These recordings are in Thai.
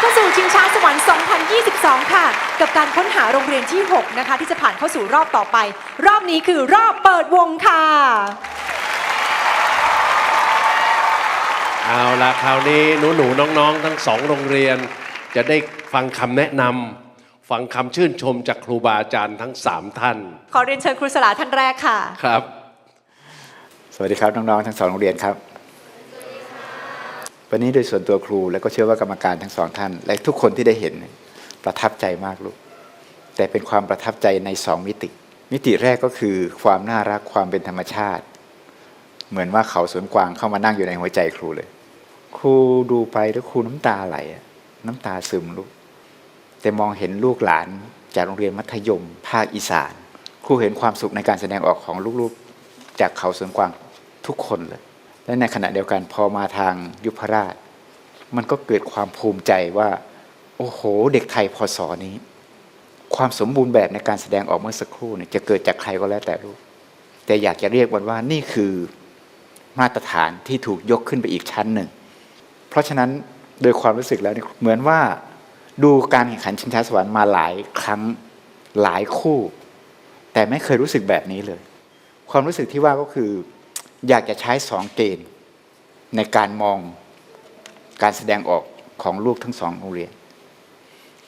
เข้าสู่ชิงช้าสวรรค์ 2022 ค่ะ กับการค้นหาโรงเรียนที่ 6 นะคะ ที่จะผ่านเข้าสู่รอบต่อไป รอบนี้คือรอบเปิดวงค่ะ เอาละคราวนี้หนูหนูๆน้องๆ ทั้งสองโรงเรียน จะได้ฟังคำแนะนำฟังคำชื่นชมจากครูบาอาจารย์ทั้งสามท่าน ขอเรียนเชิญครูสลาท่านแรกค่ะ ครับ สวัสดีครับน้องๆทั้งสองโรงเรียนครับ วันนี้โดยส่วนตัวครูและก็เชื่อว่ากรรมการทั้งสองท่าน และทุกคนที่ได้เห็นประทับใจมากลูก แต่เป็นความประทับใจในสองมิติ มิติแรกก็คือความน่ารักความเป็นธรรมชาติ เหมือนว่าเขาสวนกวางเข้ามานั่งอยู่ในหัวใจครูเลย ครูดูไปแล้วครูน้ำตาไหลน้ำตาซึมลูก แต่มองเห็นลูกหลานจากโรงเรียนมัธยม ภาคอีสาน ครูเห็นความสุขในการแสดงออกของลูกๆ จากเขาสวนกวางทุกคนเลย และในขณะเดียวกันพอมาทางยุพราช มันก็เกิดความภูมิใจว่า โอ้โห เด็กไทยพศนี้ ความสมบูรณ์แบบในการแสดงออกเมื่อสักครู่เนี่ยจะเกิดจากใครก็แล้วแต่ลูกแต่อยากจะเรียกมันว่านี่คือมาตรฐานที่ถูกยกขึ้นไปอีกชั้นหนึ่ง เพราะฉะนั้นโดยความรู้สึกแล้วเนี่ยเหมือนว่าดูการแข่งขันชิงช้าสวรรค์มาหลายครั้งหลายคู่ แต่ไม่เคยรู้สึกแบบนี้เลย ความรู้สึกที่ว่าก็คือ อยากจะใช้สองเกณฑ์ในการมองการแสดงออกของลูกทั้งสองโรงเรียน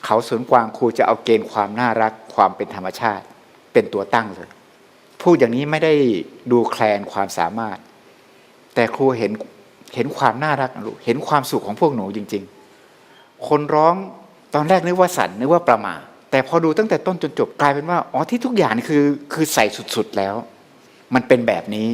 เขาสวนกวางครูจะเอาเกณฑ์ความน่ารักความเป็นธรรมชาติเป็นตัวตั้งเลยพูดอย่างนี้ไม่ได้ดูแคลนความสามารถ แต่ครูเห็นเห็นความน่ารักลูกเห็นความสุขของพวกหนูจริง ๆ คนร้องตอนแรกนึกว่าสันนึกว่าประมาทแต่พอดูตั้งแต่ต้นจนจบกลายเป็นว่าอ๋อที่ทุกอย่างคือคือใส่สุดๆแล้ว มันเป็นแบบนี้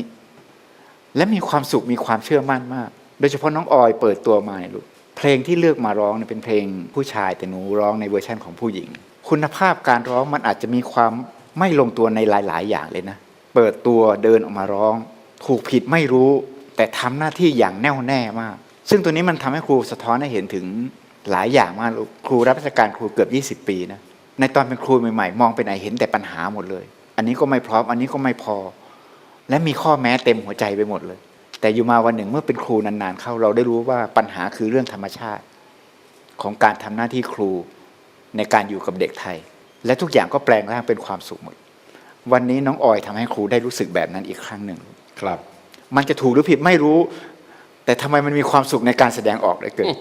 และมีความสุขมีความเชื่อมั่นมาก โดยเฉพาะน้องออยเปิดตัวมาเนี่ยลูกเพลงที่เลือกมาร้องเนี่ยเป็นเพลงผู้ชายแต่หนูร้องในเวอร์ชันของผู้หญิง คุณภาพการร้องมันอาจจะมีความไม่ลงตัวในหลาย ๆ อย่างเลยนะ เปิดตัวเดินออกมาร้อง ถูกผิดไม่รู้ แต่ทำหน้าที่อย่างแน่วแน่มาก ซึ่งตัวนี้มันทำให้ครูสะท้อนให้เห็นถึงหลายอย่างมาลูกครูรับราชการครูเกือบ 20 ปีนะในตอนเป็นครูใหม่ๆ มองไปไหนเห็นแต่ปัญหาหมดเลย อันนี้ก็ไม่พร้อมอันนี้ก็ไม่พอ และมีข้อแม้เต็มหัวใจไปหมดเลย แต่อยู่มาวันหนึ่งเมื่อเป็นครูนานๆ เข้าเราได้รู้ว่าปัญหาคือเรื่องธรรมชาติ ของการทำหน้าที่ครูในการอยู่กับเด็กไทย และทุกอย่างก็แปลงร่างเป็นความสุขหมด วันนี้น้องออยทำให้ครูได้รู้สึกแบบนั้นอีกครั้งหนึ่งครับ มันจะถูกหรือผิดไม่รู้ แต่ทำไมมันมีความสุขในการแสดงออกได้เกิด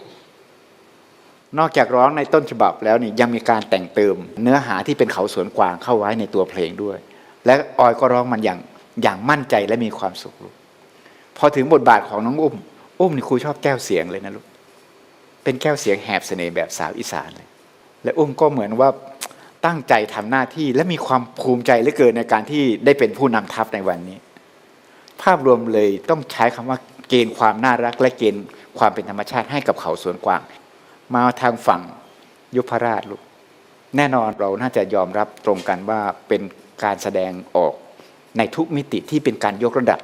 นอกจากร้องในต้นฉบับแล้วนี่ยังมีการแต่งเติม เนื้อหาที่เป็นเขาสวนกวางเข้าไว้ในตัวเพลงด้วย และออยก็ร้องมันอย่าง อย่างมั่นใจและมีความสุขลูกพอถึงบทบาทของน้องอุ้ม อุ้มนี่ครูชอบแก้วเสียงเลยนะลูกเป็นแก้วเสียงแหบเสน่ห์แบบสาวอีสานเลย และอุ้มก็เหมือนว่าตั้งใจทำหน้าที่และมีความภูมิใจเหลือเกินในการที่ได้เป็นผู้นำทัพในวันนี้ ภาพรวมเลยต้องใช้คำว่าเกณฑ์ความน่ารักและเกณฑ์ความเป็นธรรมชาติให้กับเขาสวนกวาง มาทางฝั่งยุพราชลูกแน่นอนเราน่าจะยอมรับตรงกันว่าเป็นการแสดงออก ในทุกมิติที่เป็นการยกระดับ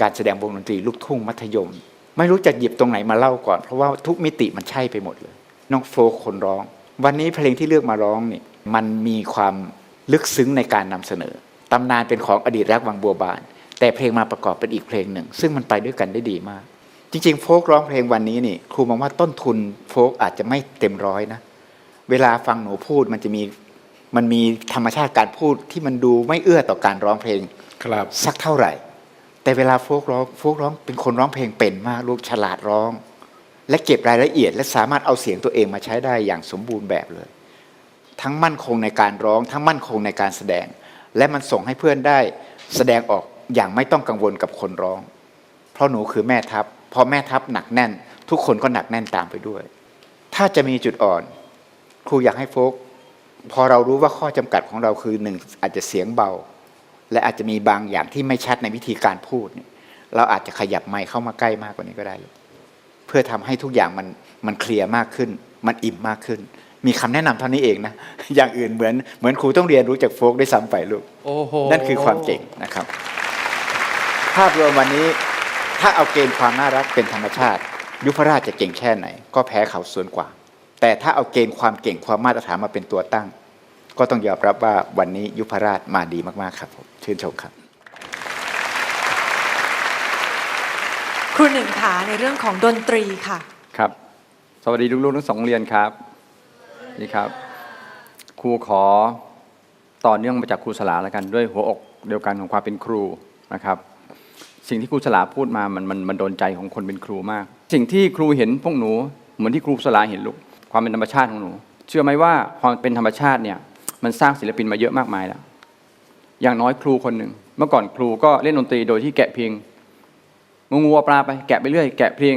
การแสดงวงดนตรีลูกทุ่งมัธยม ไม่รู้จะหยิบตรงไหนมาเล่าก่อน เพราะว่าทุกมิติมันใช่ไปหมดเลย น้องโฟกคนร้อง วันนี้เพลงที่เลือกมาร้องนี่มันมีความลึกซึ้งในการนำเสนอตำนานเป็นของอดีตรักวังบัวบาน แต่เพลงมาประกอบเป็นอีกเพลงหนึ่ง ซึ่งมันไปด้วยกันได้ดีมาก จริงๆ โฟกร้องเพลงวันนี้นี่ครูมองว่าต้นทุนโฟกอาจจะไม่เต็มร้อยนะเวลาฟังหนูพูดมันจะมี มันมีธรรมชาติการพูดที่มันดูไม่เอื้อต่อการร้องเพลงครับสักเท่าไหร่ แต่เวลาโฟกร้องโฟกร้องเป็นคนร้องเพลงเป็นมากลูกฉลาดร้อง และเก็บรายละเอียด และสามารถเอาเสียงตัวเองมาใช้ได้อย่างสมบูรณ์แบบเลย ทั้งมั่นคงในการร้อง ทั้งมั่นคงในการแสดง และมันส่งให้เพื่อนได้แสดงออกอย่างไม่ต้องกังวลกับคนร้อง เพราะหนูคือแม่ทัพพอแม่ทัพหนักแน่น ทุกคนก็หนักแน่นตามไปด้วย ถ้าจะมีจุดอ่อน ครูอยากให้โฟก พอเรารู้ว่าข้อจำกัดของเราคือหนึ่งอาจจะเสียงเบา และอาจจะมีบางอย่างที่ไม่ชัดในวิธีการพูดเนี่ยเราอาจจะขยับไมค์เข้ามาใกล้มากกว่านี้ก็ได้เลยเพื่อทำให้ทุกอย่างมันมันเคลียร์มากขึ้น มันอิ่มมากขึ้น มีคำแนะนำเท่านี้เองนะอย่างอื่นเหมือนเหมือนครูต้องเรียนรู้จากโฟกได้วยซ้ำไปลูกโอ้โหนั่นคือความเก่งนะครับ ภาพรวมวันนี้ถ้าเอาเกณฑ์ความน่ารักเป็นธรรมชาติ ยุพราชจะเก่งแค่ไหน ก็แพ้เขาส่วนกว่า แต่ถ้าเอาเกณฑ์ความเก่งความมาตรฐานมาเป็นตัวตั้ง ก็ต้องยอมรับว่าวันนี้ยุพราชมาดีมากๆครับผมชื่นชมครับ ครูหนึ่งค่ะในเรื่องของดนตรีค่ะ ครับ สวัสดีลูกๆทั้งสองโรงเรียนครับนี่ครับ ครูขอต่อเนื่องมาจากครูสลาแล้วกันด้วยหัวอกเดียวกันของความเป็นครูนะครับ สิ่งที่ครูสลาพูดมามันมันมันโดนใจของคนเป็นครูมาก สิ่งที่ครูเห็นพวกหนูเหมือนที่ครูสลาเห็นลูก ความเป็นธรรมชาติของหนู เชื่อไหมว่าความเป็นธรรมชาติเนี่ย มันสร้างศิลปินมาเยอะมากมายแล้ว อย่างน้อยครูคนหนึ่งเมื่อก่อนครูก็เล่นดนตรีโดยที่แกะเพลงงูงูปลาไปแกะไปเรื่อย แกะเพลง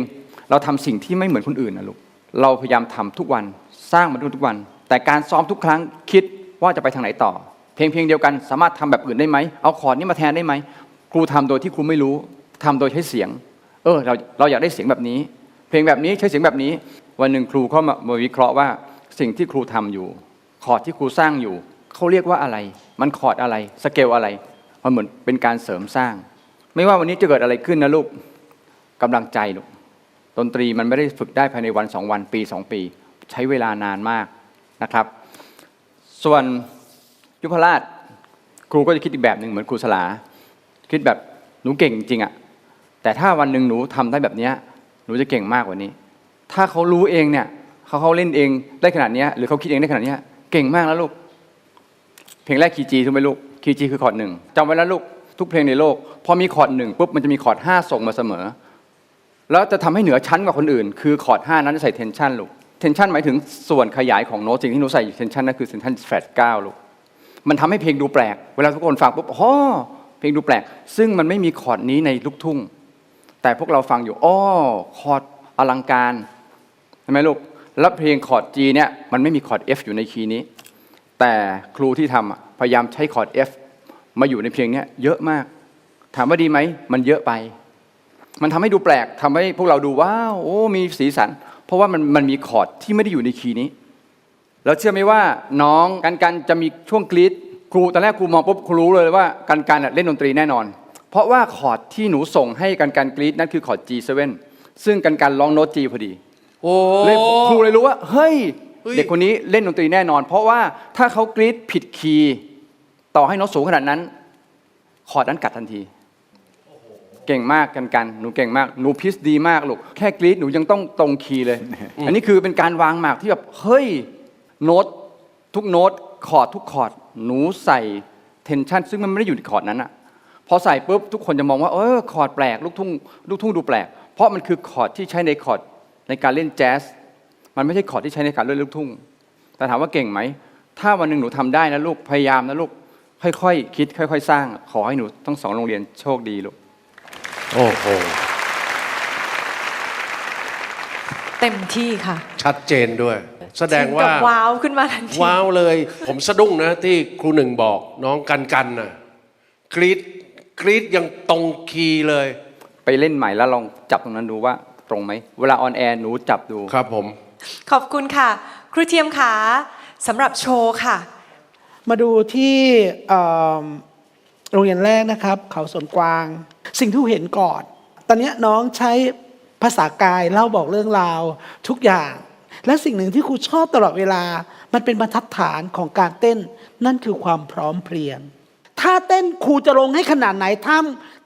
เราทำสิ่งที่ไม่เหมือนคนอื่นนะลูกเราพยายามทำทุกวันสร้างมันทุกวัน แต่การซ้อมทุกครั้งคิดว่าจะไปทางไหนต่อ เพลงเพลงเดียวกันสามารถทำแบบอื่นได้ไหมเอาคอร์ดนี้มาแทนได้ไหมครูทำโดยที่ครูไม่รู้ทำโดยใช้เสียง เออเราเราอยากได้เสียงแบบนี้ เพลงแบบนี้ใช้เสียงแบบนี้ วันหนึ่งครูเข้ามามาวิเคราะห์ว่าสิ่งที่ครูทำอยู่ คอร์ดที่ครูสร้างอยู่เขาเรียกว่าอะไร มันคอร์ดอะไรสเกลอะไรมันเหมือนเป็นการเสริมสร้าง ไม่ว่าวันนี้จะเกิดอะไรขึ้นนะลูกกำลังใจลูกดนตรีมันไม่ได้ฝึกได้ภายในวันสองวันปีสองปี ใช้เวลานานมากนะครับ ส่วนยุพราชครูก็จะคิดอีกแบบหนึ่งเหมือนครูสลา คิดแบบหนูเก่งจริงอะแต่ถ้าวันหนึ่งหนูทำได้แบบนี้หนูจะเก่งมากกว่านี้ ถ้าเขารู้เองเนี่ยเขาเขาเล่นเองได้ขนาดนี้หรือเขาคิดเองได้ขนาดนี้เก่งมากแล้วลูก เพลงแรกคีย์จีถูกไหมลูกคีย์จีคือคอร์ดหนึ่งจำไว้แล้วลูกทุกเพลงในโลกพอมีคอร์ดหนึ่งปุ๊บมันจะมีคอร์ดห้าส่งมาเสมอ แล้วจะทำให้เหนือชั้นกว่าคนอื่น คือคอร์ด5นั้นจะใส่เทนชันลูกเทนชันหมายถึงส่วนขยายของโน้ตสิ่งที่หนูใส่เทนชันนั่นคือเทนชันแฟลตเก้าลูกมันทำให้เพลงดูแปลก เวลาทุกคนฟังปุ๊บอ๋อเพลงดูแปลก ซึ่งมันไม่มีคอร์ดนี้ในลูกทุ่ง แต่พวกเราฟังอยู่อ้อคอร์ดอลังการ ช่ไหมลูก แล้วเพลงคอร์ด G เนี่ยมันไม่มีคอร์ด F อยู่ในคีย์นี้ แต่ครูที่ทำพยายามใช้คอร์ด F มาอยู่ในเพลงนี้เยอะมาก ถามว่าดีไหม มันเยอะไป มันทำให้ดูแปลกทำให้พวกเราดูว้าวโอ้มีสีสัน เพราะว่ามันมันมีคอร์ดที่ไม่ได้อยู่ในคีย์นี้ แล้วเชื่อไหมว่าน้องกันกันจะมีช่วงกรีดครูตอนแรกครูมองปุ๊บครูรู้เลยว่ากันกันเล่นดนตรีแน่นอน เพราะว่าคอร์ดที่หนูส่งให้กันกันกรีดนั่นคือคอร์ด G7 ซึ่งกันกันร้องโน้ต G พอดี โอ้ เลยครูเลยรู้ว่า เฮ้ย เฮ้ย เด็กคนนี้เล่นดนตรีแน่นอน เพราะว่าถ้าเขากรีดผิดคีย์ต่อให้โน้ตสูงขนาดนั้น คอร์ดนั้นกัดทันที เก่งมากกันกันหนูเก่งมากหนูพิสดีมากลูกแค่กรีดหนูยังต้องตรงคีย์เลย อันนี้คือเป็นการวางหมากที่แบบเฮ้ยโน้ตทุกโน้ตคอร์ดทุกคอร์ดหนูใส่เทนชันซึ่งมันไม่ได้อยู่ในคอร์ดนั้นอะพอใส่ปุ๊บทุกคนจะมองว่าเออคอร์ดแปลกลูกทุ่งลูกทุ่งดูแปลก เพราะมันคือคอร์ดที่ใช้ในคอร์ด ในการเล่นแจ๊สมันไม่ใช่คอร์ดที่ใช้ในการเล่นลูกทุ่ง แต่ถามว่าเก่งไหม ถ้าวันหนึ่งหนูทำได้นะลูก พยายามนะลูก ค่อยๆคิด ค่อย ๆ สร้าง ขอให้หนูทั้งสองโรงเรียนโชคดีลูก โอ้โห เต็มที่ค่ะ ชัดเจนด้วย แสดงถึว่ากับว้าวขึ้นมาทันที ว้าวเลย ผมสะดุ้งนะที่ครูหนึ่งบอกน้องกันกันน่ะกรีดกรีดยังตรงคีย์เลย ไปเล่นใหม่แล้วลองจับตรงนั้นดูว่า ตรงไหมเวลาออนแอร์หนูจับดู ครับผม ขอบคุณค่ะ ครูเทียมขาสำหรับโชว์ค่ะ มาดูที่เอิ่มโรงเรียนแรกนะครับ เขาสวนกวาง สิ่งที่เห็นก่อน ตอนเนี้ยน้องใช้ภาษากายเล่าบอกเรื่องราวทุกอย่าง และสิ่งหนึ่งที่ครูชอบตลอดเวลา มันเป็นบรรทัดฐานของการเต้น นั่นคือความพร้อมเพรียง ถ้าเต้นครูจะลงให้ขนาดไหนถ้า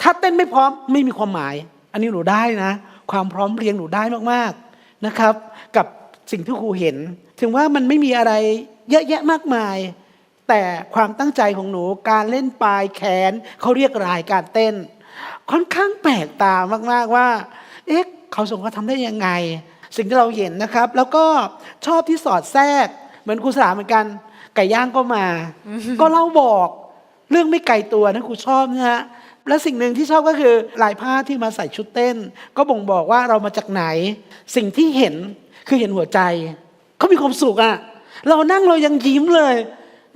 ถ้าเต้นไม่พร้อมไม่มีความหมาย อันนี้หนูได้นะ ความพร้อมเรียงหนูได้มากๆนะครับ กับสิ่งที่ครูเห็น ถึงว่ามันไม่มีอะไรเยอะแยะมากมาย แต่ความตั้งใจของหนูการเล่นปลายแขนเขาเรียกรายการเต้น ค่อนข้างแปลกตามากๆว่า เอ๊ะเขาส่งเขาทำได้ยังไง สิ่งที่เราเห็นนะครับ แล้วก็ชอบที่สอดแทรก เหมือนครูสลาเหมือนกัน ไก่ย่างก็มา ก็เล่าบอกเรื่องไม่ไกลตัวนะครูชอบนะฮะ และสิ่งหนึ่งที่ชอบก็คือลายผ้าที่มาใส่ชุดเต้น ก็บ่งบอกว่าเรามาจากไหน สิ่งที่เห็นคือเห็นหัวใจเขามีความสุขอะเรานั่งเรายังยิ้มเลย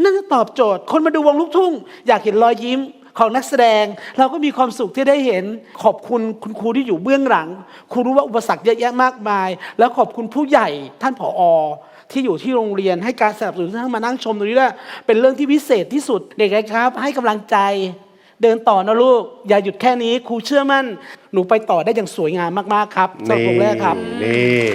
นั่นจะตอบโจทย์ คนมาดูวงลูกทุ่ง อยากเห็นรอยยิ้มของนักแสดง เราก็มีความสุขที่ได้เห็น ขอบคุณคุณครูที่อยู่เบื้องหลังครูรู้ว่าอุปสรรคเยอะแยะมากมาย แล้วขอบคุณผู้ใหญ่ท่านผอที่อยู่ที่โรงเรียนให้การสนับสนุนท่านมานั่งชมตรงนี้ด้วยเป็นเรื่องที่พิเศษที่สุด เด็กๆครับ ให้กำลังใจ เดินต่อนะลูก อย่าหยุดแค่นี้ครูเชื่อมั่น หนูไปต่อได้อย่างสวยงามมากๆครับสำหรับวงแรกครับนี่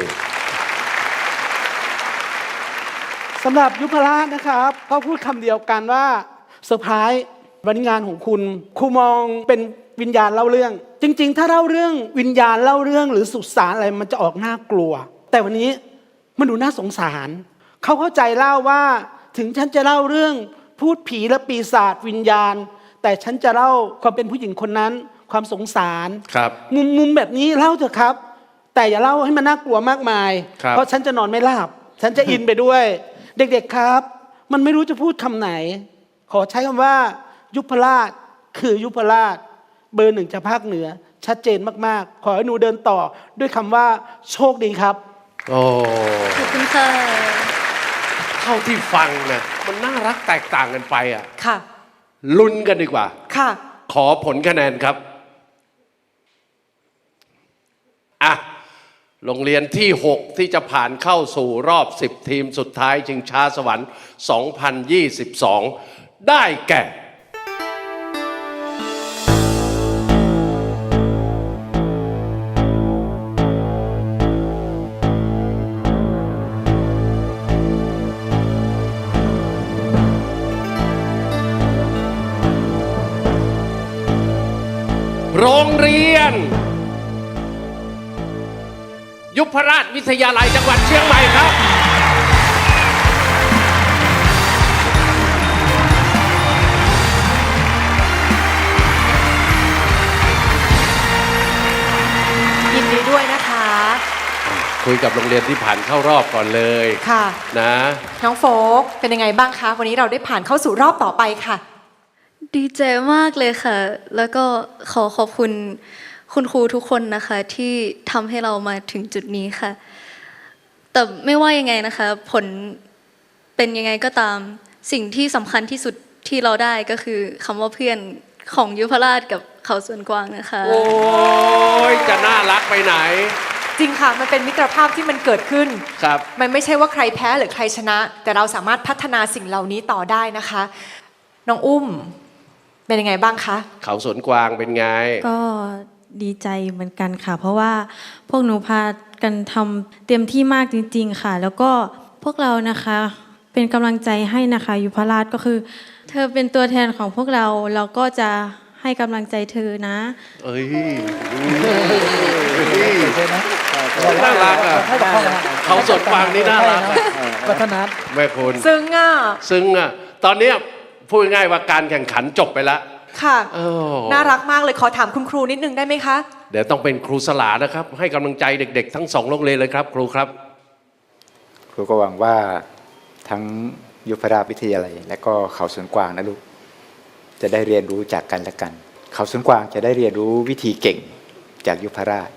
สำหรับยุพราชนะครับก็พูดคำเดียวกันว่าเซอร์ไพรส์วันนี้งานของคุณครูมองเป็นวิญญาณเล่าเรื่อง จริง ๆ ถ้าเล่าเรื่องวิญญาณเล่าเรื่องหรือสุสานอะไรมันจะออกน่ากลัว แต่วันนี้มันดูน่าสงสาร เขาเข้าใจเล่าว่าถึงฉันจะเล่าเรื่องพูดผีและปีศาจวิญญาณ แต่ฉันจะเล่าความเป็นผู้หญิงคนนั้น ความสงสารครับมุมมุมแบบนี้เล่าเถอะครับ แต่อย่าเล่าให้มันน่ากลัวมากมายครับเพราะฉันจะนอนไม่หลับฉันจะอินไปด้วย เด็กๆครับ มันไม่รู้จะพูดคำไหน ขอใช้คำว่า ยุพราชคือยุพราช เบอร์หนึ่งจากภาคเหนือ ชัดเจนมากๆ ขอให้หนูเดินต่อด้วยคำว่าโชคดีครับโอ้ขอบคุณค่ะเท่าที่ฟังนะมันน่ารักแตกต่างกันไปอะค่ะ ลุ้นกันดีกว่า ค่ะ ขอผลคะแนนครับ อะ โรงเรียนที่ 6 ที่จะผ่านเข้าสู่รอบ 10 ทีมสุดท้ายชิงช้าสวรรค์ 2022 ได้แก่ เรียน ยุพราชวิทยาลัยจังหวัดเชียงใหม่ครับยินดีด้วยนะคะ คุยกับโรงเรียนที่ผ่านเข้ารอบก่อนเลยค่ะ นะ น้องโฟกเป็นยังไงบ้างคะ วันนี้เราได้ผ่านเข้าสู่รอบต่อไปค่ะ ดีใจมากเลยค่ะ แล้วก็ขอขอบคุณคุณครูทุกคนนะคะที่ทำให้เรามาถึงจุดนี้ค่ะ แต่ไม่ว่ายังไงนะคะ ผลเป็นยังไงก็ตาม สิ่งที่สำคัญที่สุดที่เราได้ก็คือคำว่าเพื่อนของยุพราชกับเขาส่วนกวางนะคะ โอ้ยจะน่ารักไปไหน จริงค่ะ มันเป็นมิตรภาพที่มันเกิดขึ้น ครับ มันไม่ใช่ว่าใครแพ้หรือใครชนะ แต่เราสามารถพัฒนาสิ่งเหล่านี้ต่อได้นะคะ น้องอุ้ม เป็นยังไงบ้างคะ เขาสวนกวางเป็นไง ก็ดีใจเหมือนกันค่ะ เพราะว่าพวกหนูพากันทำเต็มที่มากจริง ๆ ค่ะ แล้วก็พวกเรานะคะ เป็นกำลังใจให้นะคะยุพราชก็คือ เธอเป็นตัวแทนของพวกเราเราก็จะให้กำลังใจเธอนะ เอ้ยน่ารักอะเขาสวนกวางนี่น่ารักอะ วัฒนัทแม่คุณ ซึ่งอะ ซึ่งอะ ตอนเนี้ย พูดง่ายๆว่าการแข่งขันจบไปแล้วค่ะโอ้น่ารักมากเลยขอถามคุณครูนิดนึงได้ไหมคะ เดี๋ยวต้องเป็นครูสลานะครับ ให้กำลังใจเด็กๆ ทั้งสองโรงเรียนเลยครับ ครูครับ ครูก็หวังว่าทั้งยุพราชวิทยาลัย และก็เขาสวนกวางนะลูกจะได้เรียนรู้จากกันและกัน เขาสวนกวางจะได้เรียนรู้วิธีเก่งจากยุพราช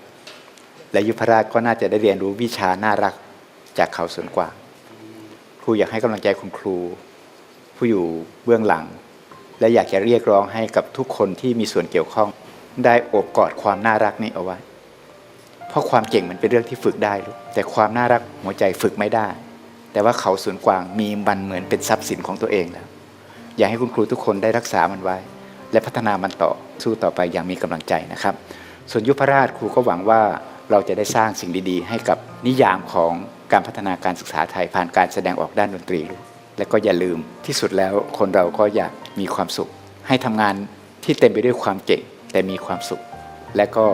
และยุพราชก็น่าจะได้เรียนรู้วิชาน่ารักจากเขาสวนกวางครูอยากให้กำลังใจคุณครู ผู้อยู่เบื้องหลัง และอยากจะเรียกร้องให้กับทุกคนที่มีส่วนเกี่ยวข้อง ได้โอบกอดความน่ารักนี้เอาไว้ เพราะความเก่งมันเป็นเรื่องที่ฝึกได้ลูกแต่ความน่ารักหัวใจฝึกไม่ได้ แต่ว่าเขาสวนกวางมีมันเหมือนเป็นทรัพย์สินของตัวเองแล้วอยากให้คุณครูทุกคนได้รักษามันไว้ และพัฒนามันต่อสู้ต่อไปอย่างมีกำลังใจนะครับ ส่วนยุพราชครูก็หวังว่าเราจะได้สร้างสิ่งดีๆ ให้กับนิยามของการพัฒนาการศึกษาไทยผ่านการแสดงออกด้านดนตรีลูก และก็อย่าลืมที่สุดแล้วคนเราก็อยากมีความสุข ให้ทำงานที่เต็มไปด้วยความเก่งแต่มีความสุข และก็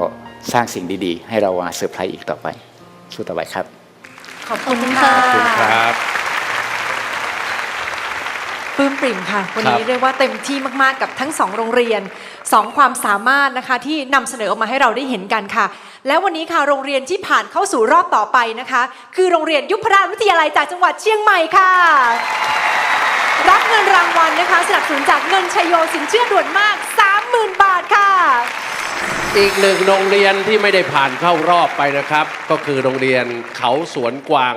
สร้างสิ่งดีๆ ให้เรามาเซอร์ไพรส์อีกต่อไป สู้ต่อไปครับ ขอบคุณค่ะขอบคุณครับปลื้มปริ่มค่ะ วันนี้ครับเรียกว่าเต็มที่มากๆกับทั้งสองโรงเรียนสองความสามารถนะคะที่นำเสนอออกมาให้เราได้เห็นกันค่ะ แล้ววันนี้ค่ะโรงเรียนที่ผ่านเข้าสู่รอบต่อไปนะคะ คือโรงเรียนยุพราชวิทยาลัยจากจังหวัดเชียงใหม่ค่ะ รับเงินรางวัลนะคะ สนับสนุนจากเงินชัยโยสินเชื่อด่วนมาก 30,000 บาทค่ะ อีกหนึ่งโรงเรียนที่ไม่ได้ผ่านเข้ารอบไปนะครับ ก็คือโรงเรียนเขาสวนกวาง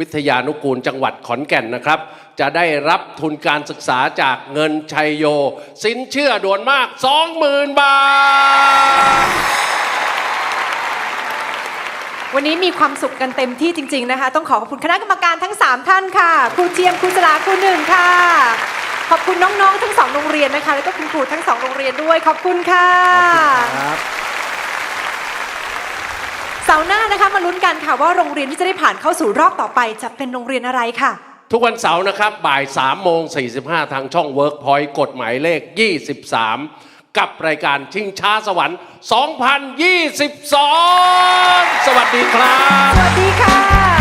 วิทยานุกูลจังหวัดขอนแก่นนะครับ จะได้รับทุนการศึกษาจากเงินชัยโย สินเชื่อด่วนมาก 20,000 บาท วันนี้มีความสุขกันเต็มที่จริง ๆนะคะ ต้องขอขอบคุณคณะกรรมการทั้ง 3 ท่านค่ะ ครูเทียมครูสลาครูหนึ่งค่ะ ขอบคุณน้องๆทั้งสองโรงเรียนนะคะ แล้วก็คุณครูทั้งสองโรงเรียนด้วย ขอบคุณค่ะเสาร์หน้านะคะมาลุ้นกันค่ะว่าโรงเรียนที่จะได้ผ่านเข้าสู่รอบต่อไป จะเป็นโรงเรียนอะไรค่ะ ทุกวันเสาร์นะครับบ่าย3โมง45ทางช่อง Workpoint กฎหมายเลข 23 กับรายการชิงช้าสวรรค์ 2022 สวัสดีครับ สวัสดีค่ะ